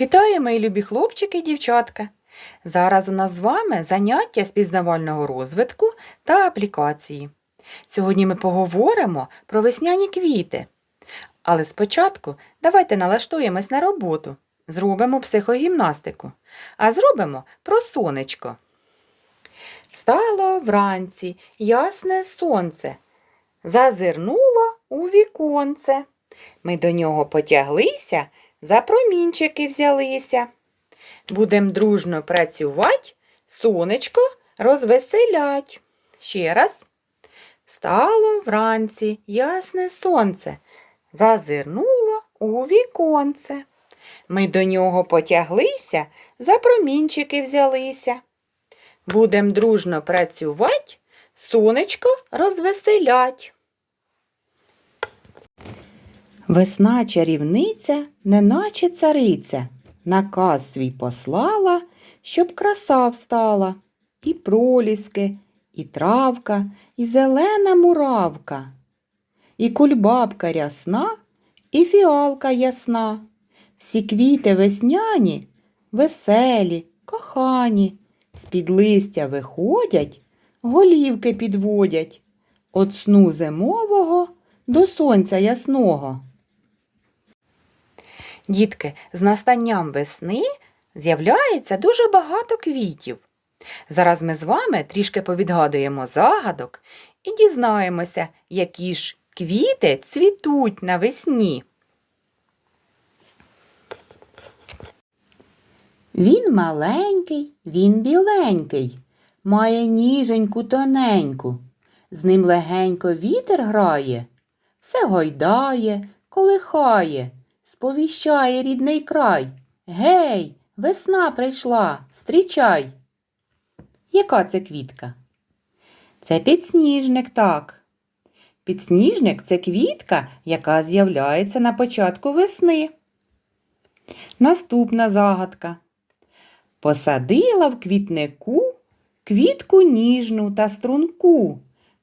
Вітаю, мої любі хлопчики і дівчатка! Зараз у нас з вами заняття з пізнавального розвитку та аплікації. Сьогодні ми поговоримо про весняні квіти. Але спочатку давайте налаштуємось на роботу, зробимо психогімнастику, а зробимо про сонечко. Стало вранці ясне сонце, зазирнуло у віконце. Ми до нього потяглися, за промінчики взялися. Будем дружно працювати, сонечко розвеселять. Ще раз. Стало вранці ясне сонце, зазирнуло у віконце. Ми до нього потяглися, за промінчики взялися. Будем дружно працювати, сонечко розвеселять. Весна чарівниця, неначе цариця, наказ свій послала, щоб краса встала, і проліски, і травка, і зелена муравка, і кульбабка рясна, і фіалка ясна. Всі квіти весняні, веселі, кохані, з-під листя виходять, голівки підводять, От сну зимового до сонця ясного. Дітки, з настанням весни з'являється дуже багато квітів. Зараз ми з вами трішки повідгадуємо загадок і дізнаємося, які ж квіти цвітуть навесні. Він маленький, він біленький, має ніженьку тоненьку. З ним легенько вітер грає, все гойдає, колихає, сповіщає рідний край. Гей, весна прийшла, стрічай. Яка це квітка? Це підсніжник, так. Підсніжник це квітка, яка з'являється на початку весни. Наступна загадка. Посадила в квітнику квітку ніжну та струнку,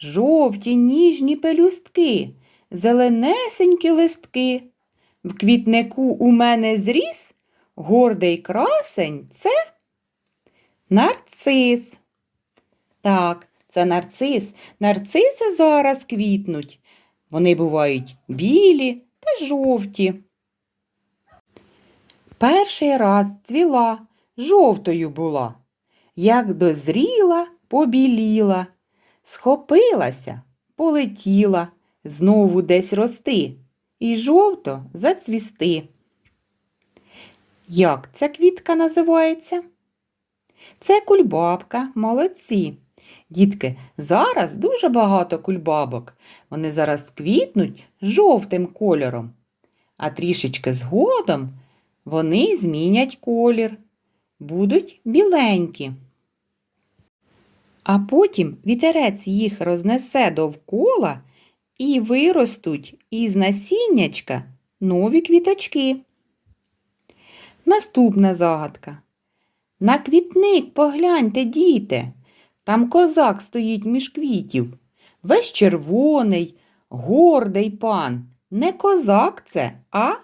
жовті ніжні пелюстки, зеленесенькі листки. В квітнику у мене зріс гордий красень це нарцис. Так, це нарцис. Нарциси зараз квітнуть. Вони бувають білі та жовті. Перший раз цвіла, жовтою була, як дозріла, побіліла, схопилася, полетіла, знову десь рости і жовто зацвісти. Як ця квітка називається? Це кульбабка, молодці. Дітки, зараз дуже багато кульбабок. Вони зараз квітнуть жовтим кольором, а трішечки згодом вони змінять колір, будуть біленькі. А потім вітерець їх рознесе довкола і виростуть із насіннячка нові квіточки. Наступна загадка. На квітник погляньте, діти. Там козак стоїть між квітів. Весь червоний, гордий пан. Не козак це, а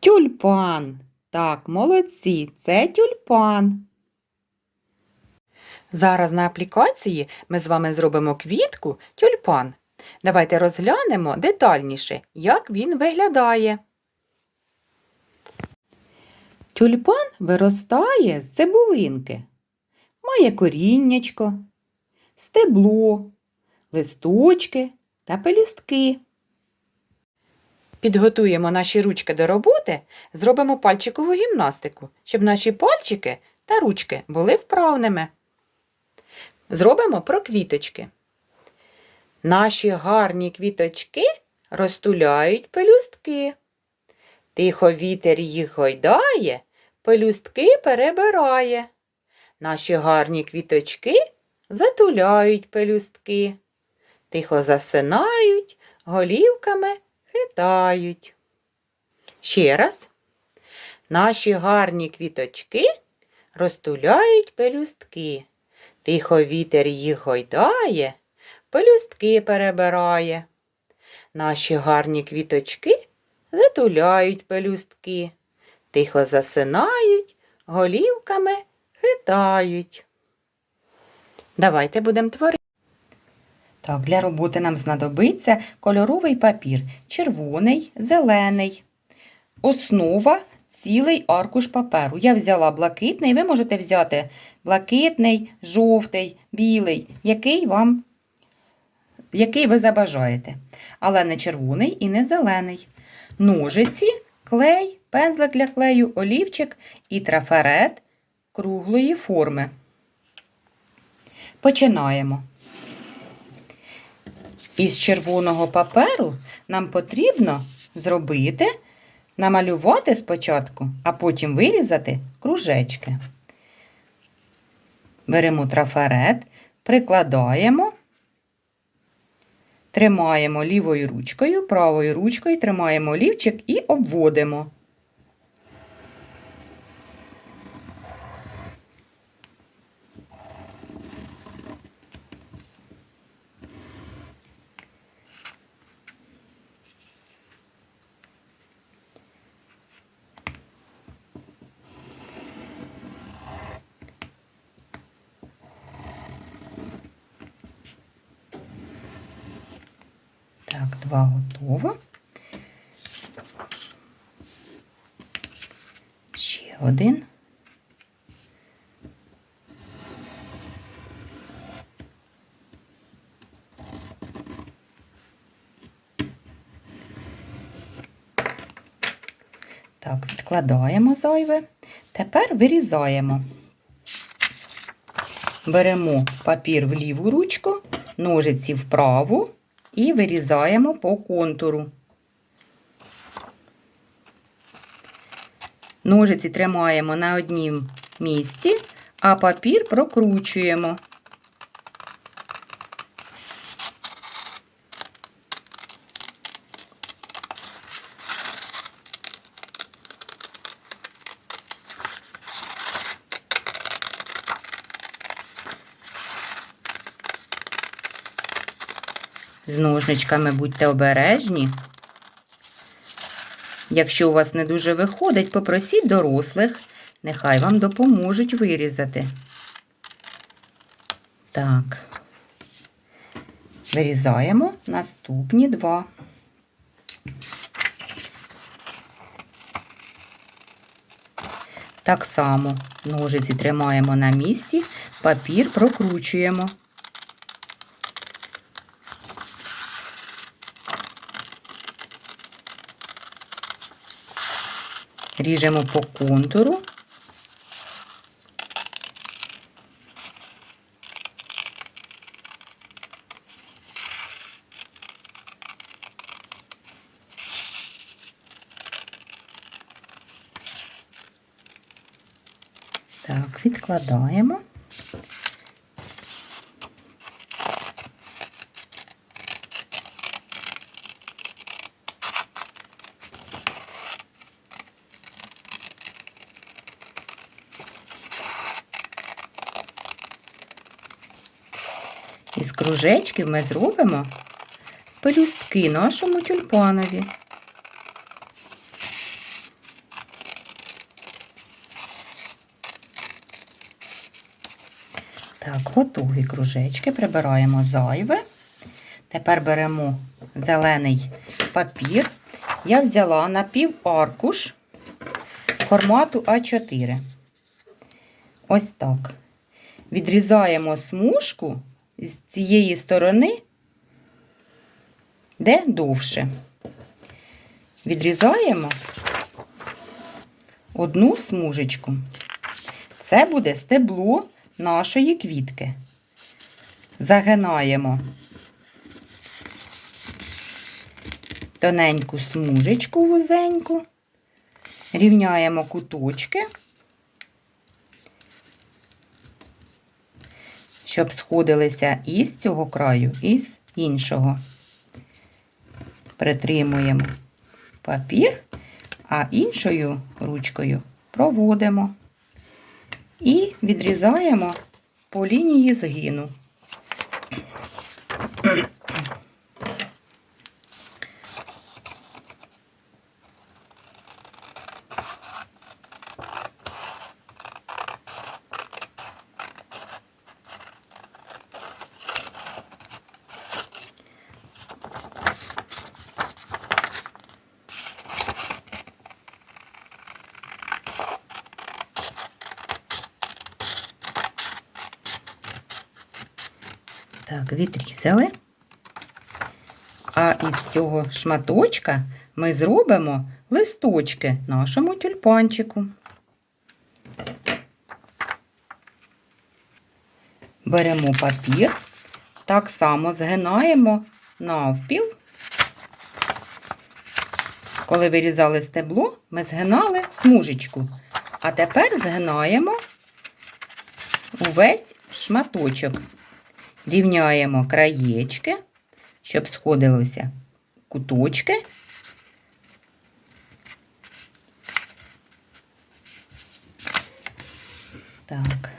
тюльпан. Так, молодці, це тюльпан. Зараз на аплікації ми з вами зробимо квітку тюльпан. Давайте розглянемо детальніше, як він виглядає. Тюльпан виростає з цибулинки, має коріннячко, стебло, листочки та пелюстки. Підготуємо наші ручки до роботи, зробимо пальчикову гімнастику, щоб наші пальчики та ручки були вправними. Зробимо про квіточки. Наші гарні квіточки розтуляють пелюстки. Тихо вітер їх гойдає, пелюстки перебирає. Наші гарні квіточки затуляють пелюстки. Тихо засинають, голівками хитають. Ще раз. Наші гарні квіточки розтуляють пелюстки. Тихо вітер їх гойдає, пелюстки перебирає. Наші гарні квіточки затуляють пелюстки. тихо засинають, голівками хитають. Давайте будемо творити. Так, для роботи нам знадобиться кольоровий папір червоний, зелений. Основа цілий аркуш паперу. Я взяла блакитний, ви можете взяти блакитний, жовтий, білий, який вам який ви забажаєте. Але не червоний і не зелений. Ножиці, клей, пензлик для клею, олівчик і трафарет круглої форми. Починаємо. Із червоного паперу нам потрібно зробити, намалювати спочатку, а потім вирізати кружечки. Беремо трафарет, прикладаємо, тримаємо лівою ручкою, правою ручкою тримаємо олівчик і обводимо. Так, два готово. Ще один. Так, відкладаємо зайве. Тепер вирізаємо. Беремо папір в ліву ручку, ножиці в праву і вирізаємо по контуру. Ножиці тримаємо на однім місці, а папір прокручуємо. З ножничками будьте обережні. Якщо у вас не дуже виходить, попросіть дорослих, нехай вам допоможуть вирізати. Так, вирізаємо наступні два. Так само ножиці тримаємо на місці, папір прокручуємо. Ріжемо по контуру. Так, відкладаємо. Із кружечків ми зробимо пелюстки нашому тюльпанові. Так, готові кружечки, прибираємо зайве. Тепер беремо зелений папір. Я взяла напів аркуш формату А4. Ось так. Відрізаємо смужку з цієї сторони, де довше. Відрізаємо одну смужечку. Це буде стебло нашої квітки. Загинаємо тоненьку смужечку вузеньку, рівняємо куточки, щоб сходилися і з цього краю, і з іншого. Притримуємо папір, а іншою ручкою проводимо і відрізаємо по лінії згину. Так. А із цього шматочка ми зробимо листочки нашому тюльпанчику. Беремо папір, так само згинаємо навпіл. Коли вирізали стебло, ми згинали смужечку. А тепер згинаємо увесь шматочок. Рівняємо краєчки, щоб сходилося куточки. Так.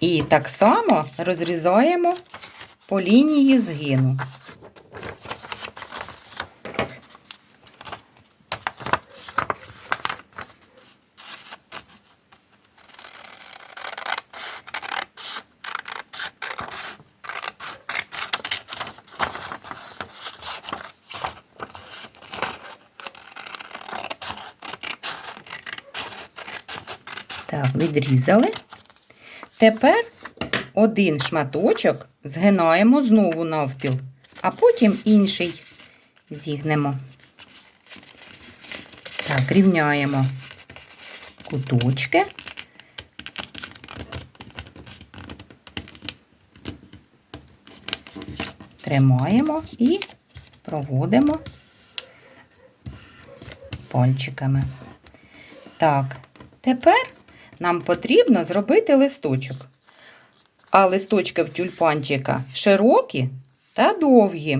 І так само розрізаємо по лінії згину. Так, відрізали. Тепер один шматочок згинаємо знову навпіл, а потім інший зігнемо. Так, рівняємо куточки. Тримаємо і проводимо пальчиками. Так, тепер нам потрібно зробити листочок. А листочки в тюльпанчика широкі та довгі.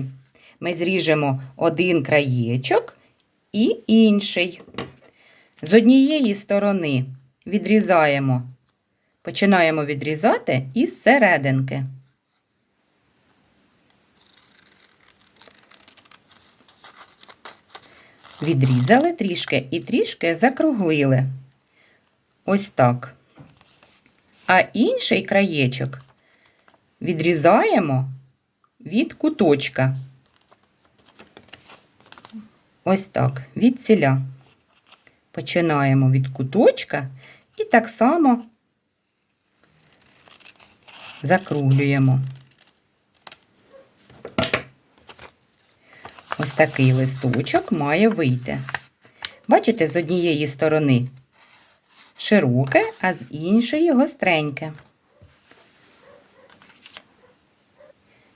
Ми зріжемо один краєчок і інший. З однієї сторони відрізаємо, починаємо відрізати із серединки. Відрізали трішки і трішки закруглили. Ось так. А інший краєчок відрізаємо від куточка. Ось так, від ціля. Починаємо від куточка і так само закруглюємо. Ось такий листочок має вийти. Бачите, з однієї сторони широке, а з іншої гостреньке.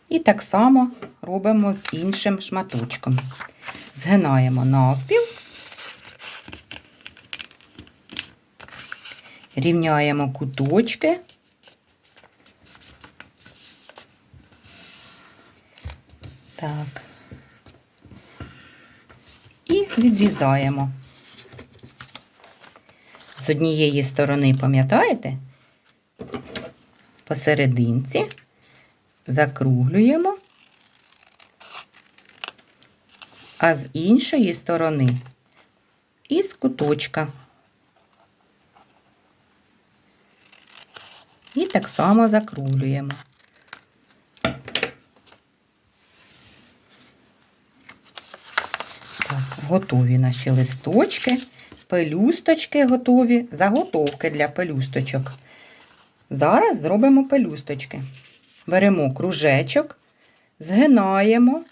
І так само робимо з іншим шматочком. Згинаємо навпіл, рівняємо куточки. Так. І відрізаємо. З однієї сторони, пам'ятаєте, посерединці закруглюємо, а з іншої сторони із куточка. І так само закруглюємо. Так, готові наші листочки, пелюсточки готові, заготовки для пелюсточок. Зараз зробимо пелюсточки. Беремо кружечок, згинаємо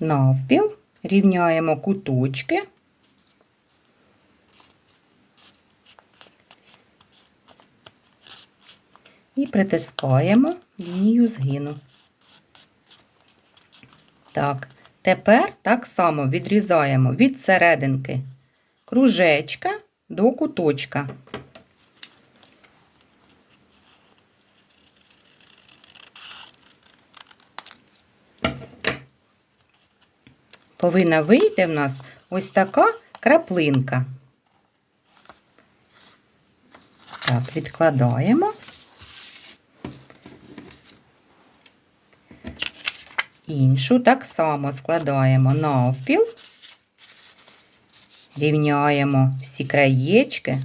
навпіл, рівняємо куточки. І притискаємо лінію згину. Так, тепер так само відрізаємо від серединки кружечка до куточка. Повинна вийти в нас ось така краплинка. Так, відкладаємо. Іншу так само складаємо навпіл, рівняємо всі краєчки.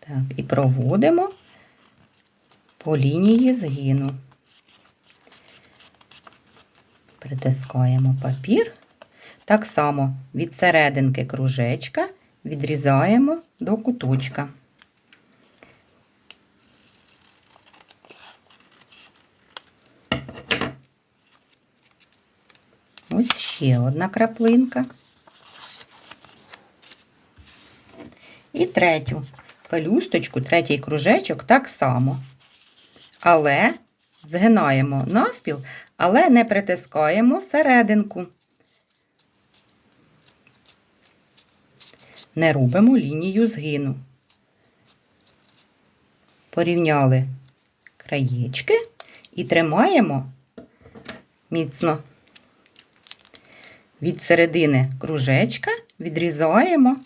Так, і проводимо по лінії згину. Притискаємо папір. Так само від серединки кружечка відрізаємо до куточка. Ось ще одна краплинка. І третю пелюсточку, третій кружечок так само. Але згинаємо навпіл, але не притискаємо серединку. Не робимо лінію згину. Порівняли краєчки і тримаємо міцно. Від середини кружечка відрізаємо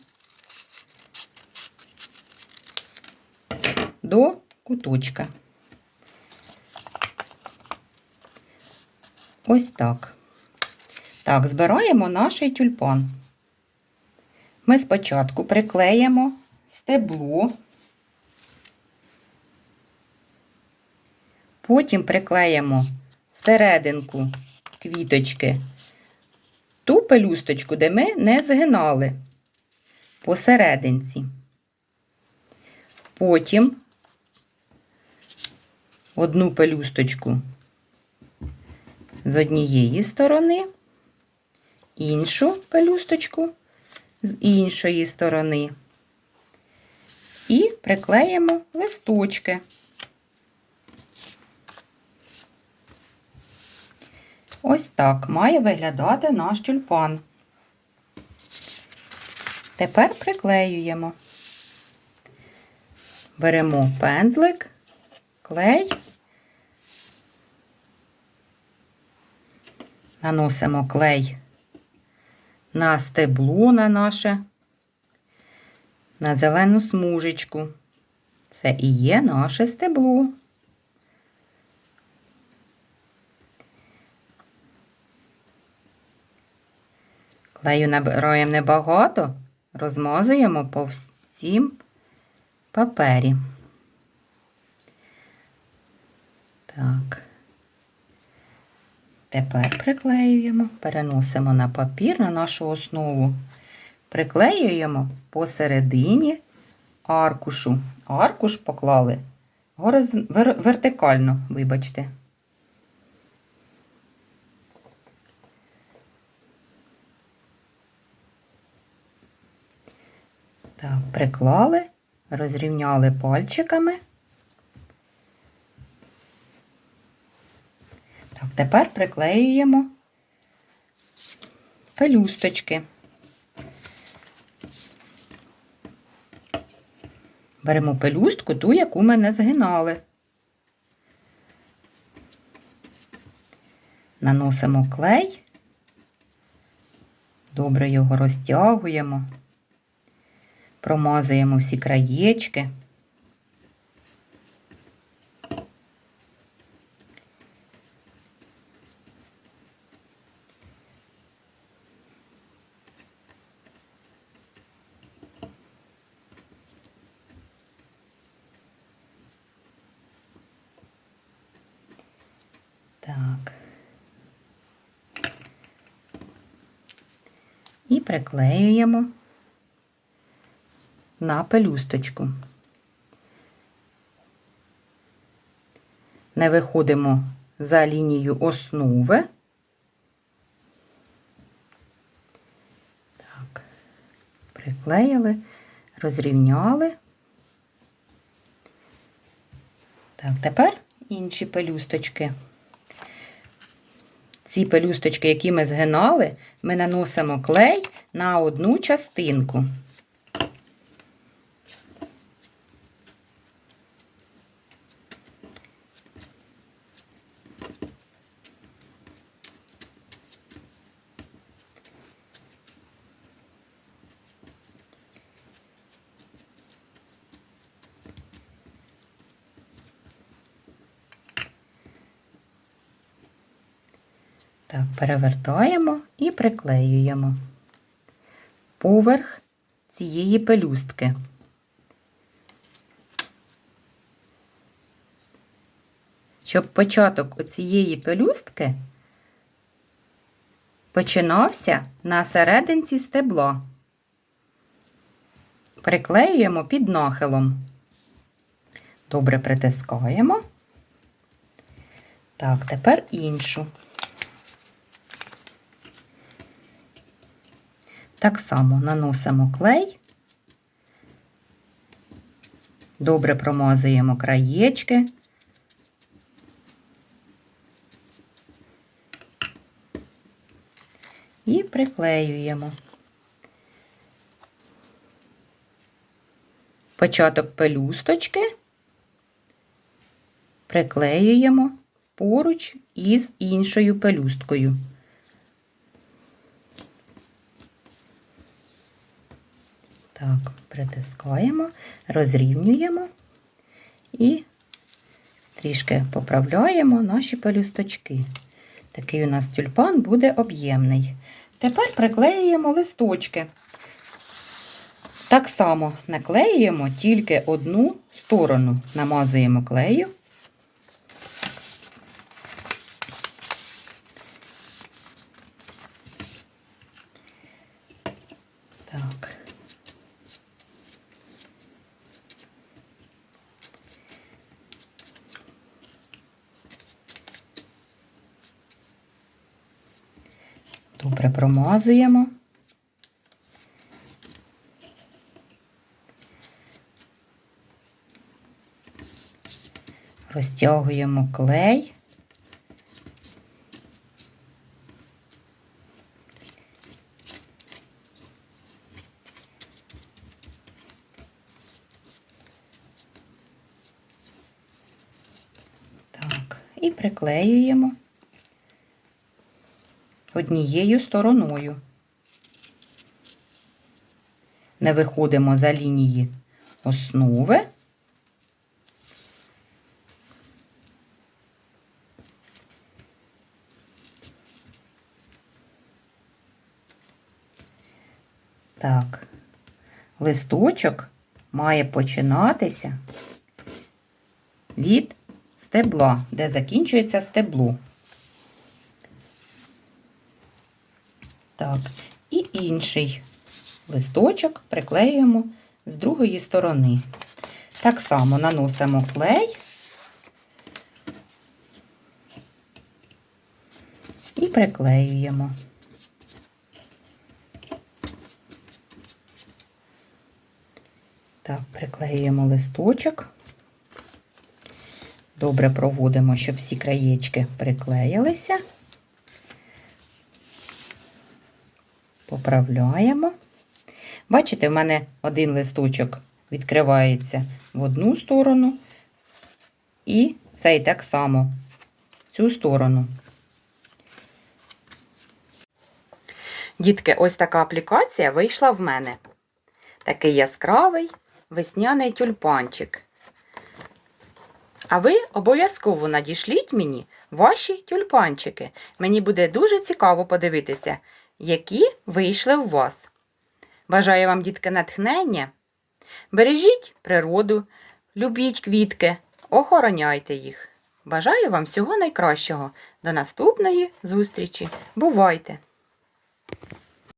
до куточка. Ось так. Так, збираємо наш тюльпан. Ми спочатку приклеїмо стебло, потім приклеїмо серединку квіточки, ту пелюсточку, де ми не згинали посерединці. Потім одну пелюсточку з однієї сторони, іншу пелюсточку з іншої сторони. І приклеїмо листочки. Ось так має виглядати наш тюльпан. Тепер приклеюємо. Беремо пензлик, клей, наносимо клей на стебло на наше, на зелену смужечку. Це і є наше стебло. Клею набираємо небагато, розмазуємо по всім папері. Так. Тепер приклеюємо, переносимо на папір на нашу основу. Приклеюємо посередині аркушу. Аркуш поклали вертикально, вибачте. Так, приклали, розрівняли пальчиками. Так, тепер приклеюємо пелюсточки. Беремо пелюстку, ту, яку ми не згинали. Наносимо клей, добре його розтягуємо, промазуємо всі краєчки. Приклеюємо на пелюсточку. Не виходимо за лінію основи. Так, приклеїли, розрівняли. Так, тепер інші пелюсточки. Ці пелюсточки, які ми згинали, ми наносимо клей на одну частинку. Так, перевертаємо і приклеюємо поверх цієї пелюстки. Щоб початок цієї пелюстки починався на серединці стебла. Приклеюємо під нахилом. Добре притискаємо. Так, тепер іншу. Так само наносимо клей. Добре промазуємо краєчки. І приклеюємо. Початок пелюсточки приклеюємо поруч із іншою пелюсткою. Так, притискаємо, розрівнюємо і трішки поправляємо наші пелюсточки. Такий у нас тюльпан буде об'ємний. Тепер приклеюємо листочки. Так само наклеюємо тільки одну сторону, намазуємо клею. Так. Добре промазуємо. Розтягуємо клей. Так, і приклеюємо однією стороною. Не виходимо за лінії основи. Так, листочок має починатися від стебла, де закінчується стебло. Так, і інший листочок приклеюємо з другої сторони. Так само наносимо клей і приклеюємо. Так, приклеюємо листочок. Добре проводимо, щоб всі краєчки приклеїлися. Поправляємо. Бачите, в мене один листочок відкривається в одну сторону, і цей так само в цю сторону. Дітки, ось така аплікація вийшла в мене. Такий яскравий весняний тюльпанчик. А ви обов'язково надішліть мені ваші тюльпанчики. Мені буде дуже цікаво подивитися, які вийшли у вас. Бажаю вам, дітки, натхнення. Бережіть природу, любіть квітки, охороняйте їх. Бажаю вам всього найкращого. До наступної зустрічі. Бувайте!